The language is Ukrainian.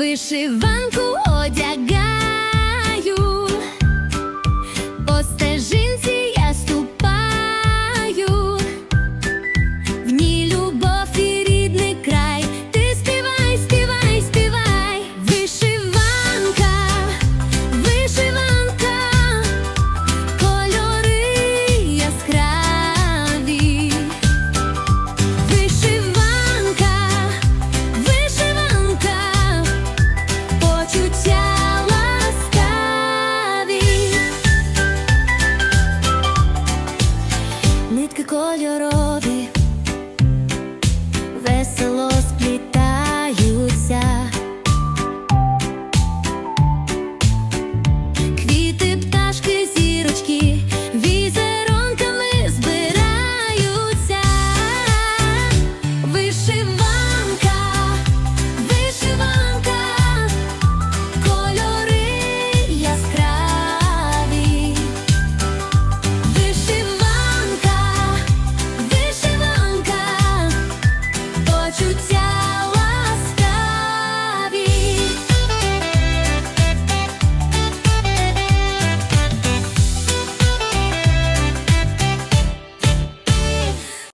вишиванку одяга. нитки кольорові.